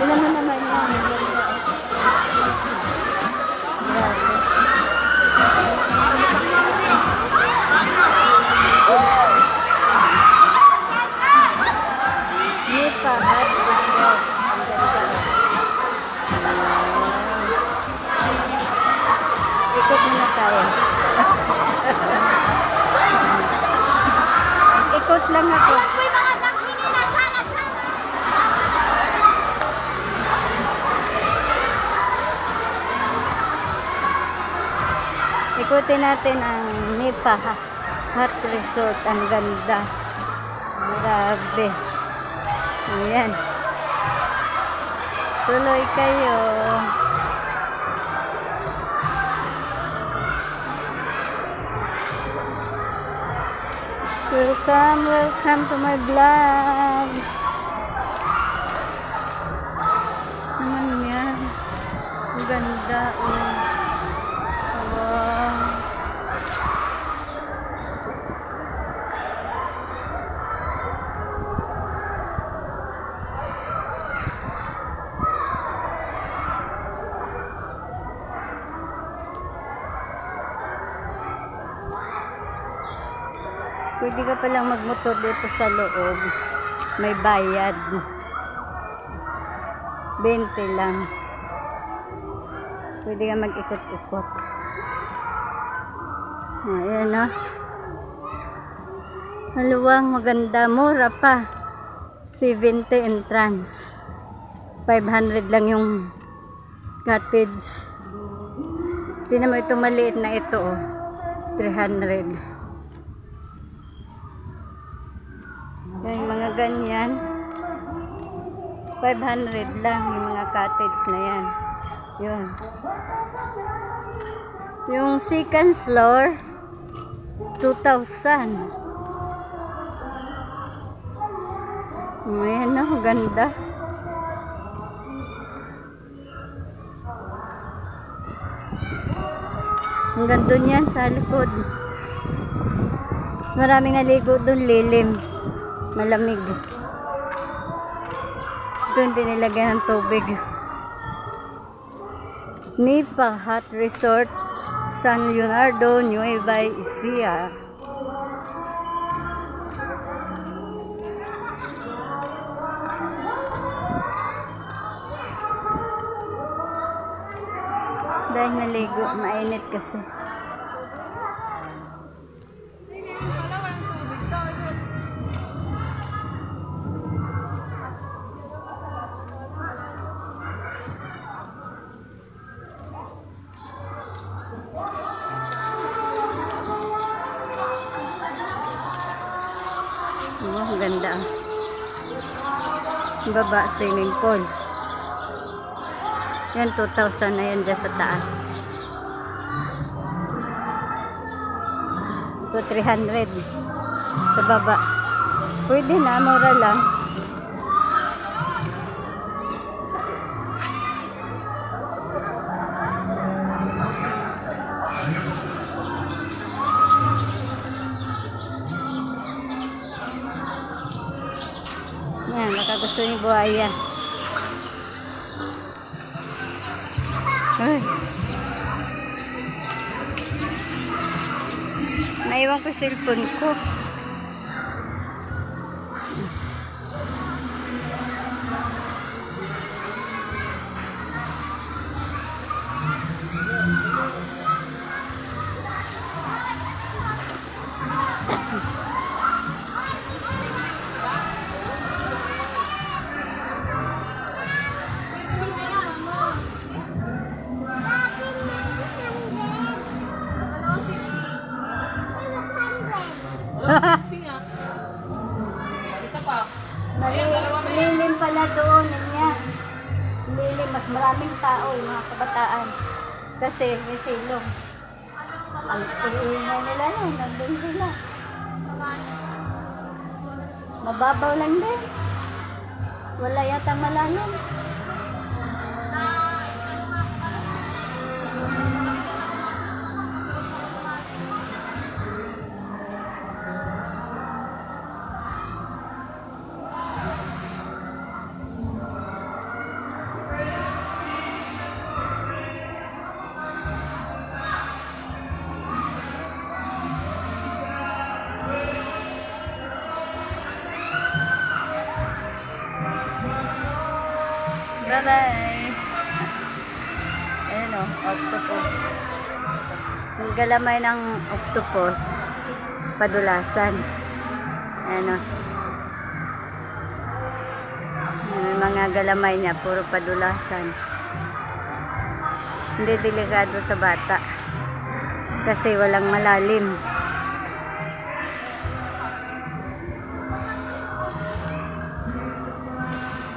人家慢慢买，你 nama. Ikutin natin ang Nipa Hot Resort. Ang ganda. Grabe. Ayan. Tuloy kayo. Welcome, welcome to my vlog. Naman yan. Ang ganda. Oh. Pwede ka palang magmotor dito sa loob. May bayad. 20 lang. Pwede ka mag-ikot-ikot. Ayan o. Maluwang, maganda, mura pa. 70 entrance. 500 lang yung cottage. Tingnan mo itong maliit na ito oh. 300. Yung mga ganyan. 500 lang yung mga cottage na yan. Yun. Yung second floor, 2,000. Ayan na, ganda. Ang ganda niyan sa likod. Mas maraming naligo doon, lilim. Malamig. Doon din nilagyan ng tubig. Nipa Hot Resort, San Leonardo, Nueva Ecija. Dahil naligo, mainit kasi. Oh, ang ganda. Baba, swimming pool. Yan, 2,000 na yan dyan sa taas. Ito, 300. Sa baba. Pwede na, mura lang. Yan, baka gusto niyo buhaya. Ay. Naiwan ko cellphone ko. Lilim pala doon, niya. Lilim, mas maraming tao, yung mga kabataan. Kasi may silong. Ang iingay nila yun, nandun sila. Mababaw lang din. Wala yata malalim. Bye-bye. Ayan o, octopus. Yung galamay ng octopus, padulasan. Ano. Yung mga galamay niya, puro padulasan. Hindi delikado sa bata. Kasi walang malalim.